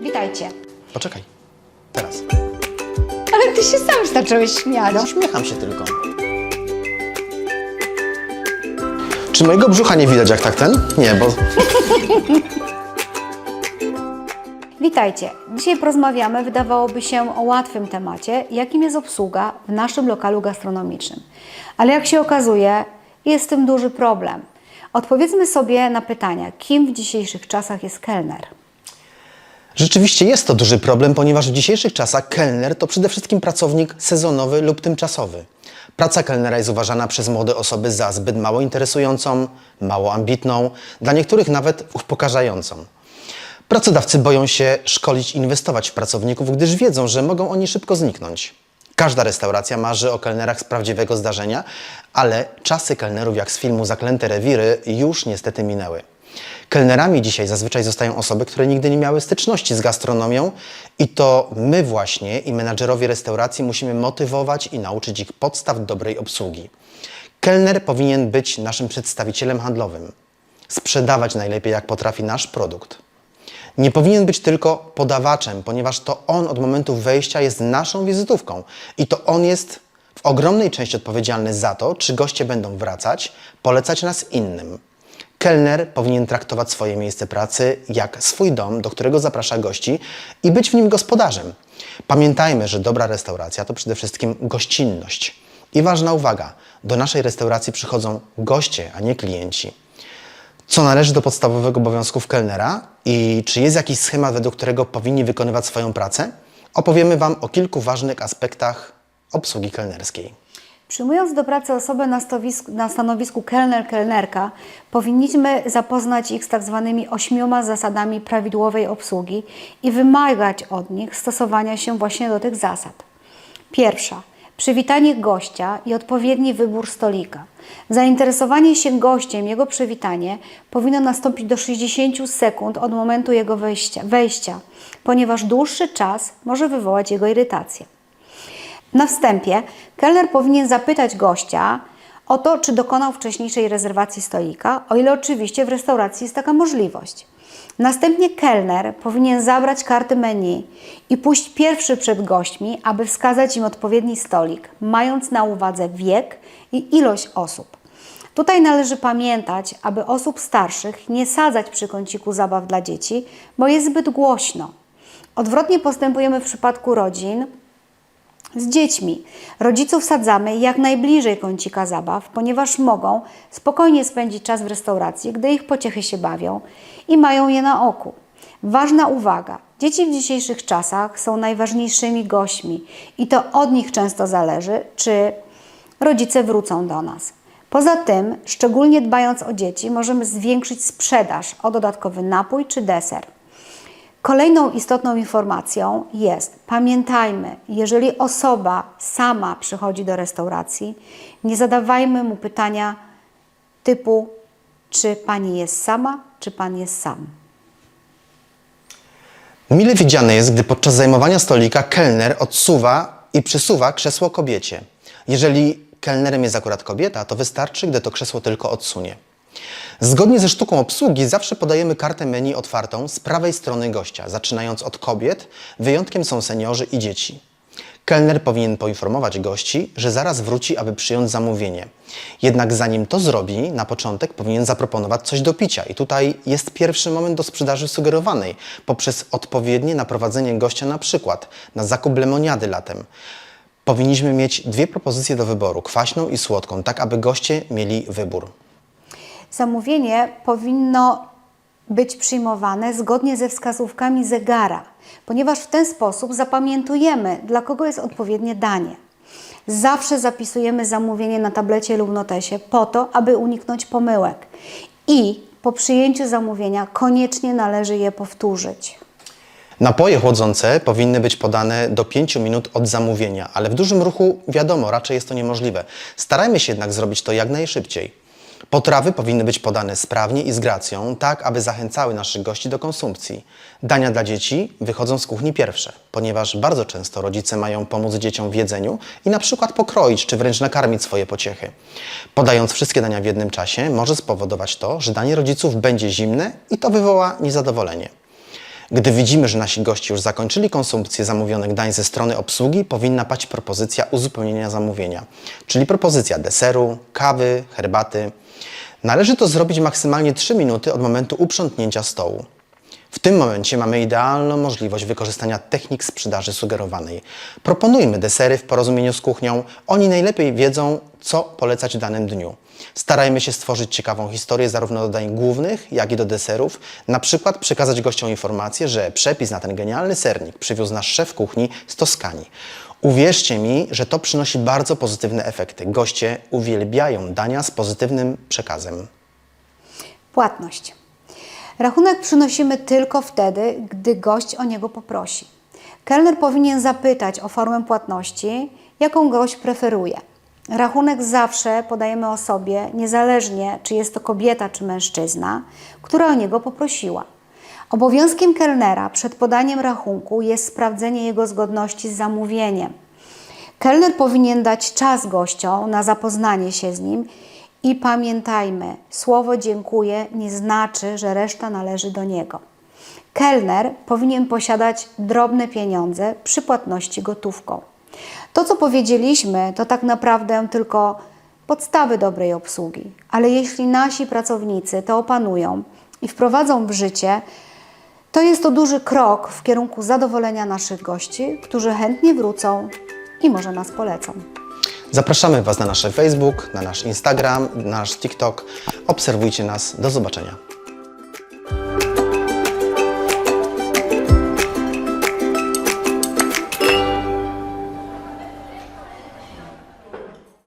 Witajcie. Poczekaj. Teraz. Ale ty się sam zacząłeś śmiać. Ja uśmiecham się tylko. Czy mojego brzucha nie widać jak tak ten? Nie, bo Witajcie. Dzisiaj porozmawiamy, wydawałoby się, o łatwym temacie, jakim jest obsługa w naszym lokalu gastronomicznym. Ale jak się okazuje, jest z tym duży problem. Odpowiedzmy sobie na pytania, kim w dzisiejszych czasach jest kelner? Rzeczywiście jest to duży problem, ponieważ w dzisiejszych czasach kelner to przede wszystkim pracownik sezonowy lub tymczasowy. Praca kelnera jest uważana przez młode osoby za zbyt mało interesującą, mało ambitną, dla niektórych nawet upokarzającą. Pracodawcy boją się szkolić i inwestować w pracowników, gdyż wiedzą, że mogą oni szybko zniknąć. Każda restauracja marzy o kelnerach z prawdziwego zdarzenia, ale czasy kelnerów jak z filmu Zaklęte rewiry już niestety minęły. Kelnerami dzisiaj zazwyczaj zostają osoby, które nigdy nie miały styczności z gastronomią i to my właśnie i menadżerowie restauracji musimy motywować i nauczyć ich podstaw dobrej obsługi. Kelner powinien być naszym przedstawicielem handlowym, sprzedawać najlepiej jak potrafi nasz produkt. Nie powinien być tylko podawaczem, ponieważ to on od momentu wejścia jest naszą wizytówką i to on jest w ogromnej części odpowiedzialny za to, czy goście będą wracać, polecać nas innym. Kelner powinien traktować swoje miejsce pracy jak swój dom, do którego zaprasza gości i być w nim gospodarzem. Pamiętajmy, że dobra restauracja to przede wszystkim gościnność. I ważna uwaga, do naszej restauracji przychodzą goście, a nie klienci co należy do podstawowych obowiązków kelnera i czy jest jakiś schemat, według którego powinni wykonywać swoją pracę, opowiemy Wam o kilku ważnych aspektach obsługi kelnerskiej. Przyjmując do pracy osobę na, na stanowisku kelner-kelnerka, powinniśmy zapoznać ich z tak zwanymi ośmioma zasadami prawidłowej obsługi i wymagać od nich stosowania się właśnie do tych zasad. Pierwsza. Przywitanie gościa i odpowiedni wybór stolika. Zainteresowanie się gościem, jego przywitanie powinno nastąpić do 60 sekund od momentu jego wejścia, wejścia ponieważ dłuższy czas może wywołać jego irytację. Na wstępie kelner powinien zapytać gościa o to, czy dokonał wcześniejszej rezerwacji stolika, o ile oczywiście w restauracji jest taka możliwość. Następnie kelner powinien zabrać karty menu i pójść pierwszy przed gośćmi, aby wskazać im odpowiedni stolik, mając na uwadze wiek i ilość osób. Tutaj należy pamiętać, aby osób starszych nie sadzać przy kąciku zabaw dla dzieci, bo jest zbyt głośno. Odwrotnie postępujemy w przypadku rodzin, z dziećmi. Rodziców sadzamy jak najbliżej kącika zabaw, ponieważ mogą spokojnie spędzić czas w restauracji, gdy ich pociechy się bawią i mają je na oku. Ważna uwaga. Dzieci w dzisiejszych czasach są najważniejszymi gośćmi i to od nich często zależy, czy rodzice wrócą do nas. Poza tym, szczególnie dbając o dzieci, możemy zwiększyć sprzedaż o dodatkowy napój czy deser. Kolejną istotną informacją jest, pamiętajmy, jeżeli osoba sama przychodzi do restauracji, nie zadawajmy mu pytania typu, czy pani jest sama, czy pan jest sam. Mile widziane jest, gdy podczas zajmowania stolika kelner odsuwa i przysuwa krzesło kobiecie. Jeżeli kelnerem jest akurat kobieta, to wystarczy, gdy to krzesło tylko odsunie. Zgodnie ze sztuką obsługi zawsze podajemy kartę menu otwartą z prawej strony gościa, zaczynając od kobiet, wyjątkiem są seniorzy i dzieci. Kelner powinien poinformować gości, że zaraz wróci, aby przyjąć zamówienie. Jednak zanim to zrobi, na początek powinien zaproponować coś do picia. I tutaj jest pierwszy moment do sprzedaży sugerowanej poprzez odpowiednie naprowadzenie gościa na przykład na zakup lemoniady latem. Powinniśmy mieć dwie propozycje do wyboru, kwaśną i słodką, tak aby goście mieli wybór. Zamówienie powinno być przyjmowane zgodnie ze wskazówkami zegara, ponieważ w ten sposób zapamiętujemy, dla kogo jest odpowiednie danie. Zawsze zapisujemy zamówienie na tablecie lub notesie po to, aby uniknąć pomyłek. I po przyjęciu zamówienia koniecznie należy je powtórzyć. Napoje chłodzące powinny być podane do 5 minut od zamówienia, ale w dużym ruchu wiadomo, raczej jest to niemożliwe. Starajmy się jednak zrobić to jak najszybciej. Potrawy powinny być podane sprawnie i z gracją, tak aby zachęcały naszych gości do konsumpcji. Dania dla dzieci wychodzą z kuchni pierwsze, ponieważ bardzo często rodzice mają pomóc dzieciom w jedzeniu i na przykład pokroić czy wręcz nakarmić swoje pociechy. Podając wszystkie dania w jednym czasie może spowodować to, że danie rodziców będzie zimne i to wywoła niezadowolenie. Gdy widzimy, że nasi goście już zakończyli konsumpcję zamówionych dań ze strony obsługi, powinna paść propozycja uzupełnienia zamówienia, czyli propozycja deseru, kawy, herbaty. Należy to zrobić maksymalnie 3 minuty od momentu uprzątnięcia stołu. W tym momencie mamy idealną możliwość wykorzystania technik sprzedaży sugerowanej. Proponujmy desery w porozumieniu z kuchnią. Oni najlepiej wiedzą, co polecać w danym dniu. Starajmy się stworzyć ciekawą historię zarówno do dań głównych, jak i do deserów. Na przykład przekazać gościom informację, że przepis na ten genialny sernik przywiózł nasz szef kuchni z Toskanii. Uwierzcie mi, że to przynosi bardzo pozytywne efekty. Goście uwielbiają dania z pozytywnym przekazem. Płatność. Rachunek przynosimy tylko wtedy, gdy gość o niego poprosi. Kelner powinien zapytać o formę płatności, jaką gość preferuje. Rachunek zawsze podajemy osobie, niezależnie czy jest to kobieta czy mężczyzna, która o niego poprosiła. Obowiązkiem kelnera przed podaniem rachunku jest sprawdzenie jego zgodności z zamówieniem. Kelner powinien dać czas gościom na zapoznanie się z nim i pamiętajmy, słowo dziękuję nie znaczy, że reszta należy do niego. Kelner powinien posiadać drobne pieniądze przy płatności gotówką. To, co powiedzieliśmy, to tak naprawdę tylko podstawy dobrej obsługi, ale jeśli nasi pracownicy to opanują i wprowadzą w życie, to jest to duży krok w kierunku zadowolenia naszych gości, którzy chętnie wrócą i może nas polecą. Zapraszamy Was na nasz Facebook, na nasz Instagram, na nasz TikTok. Obserwujcie nas. Do zobaczenia.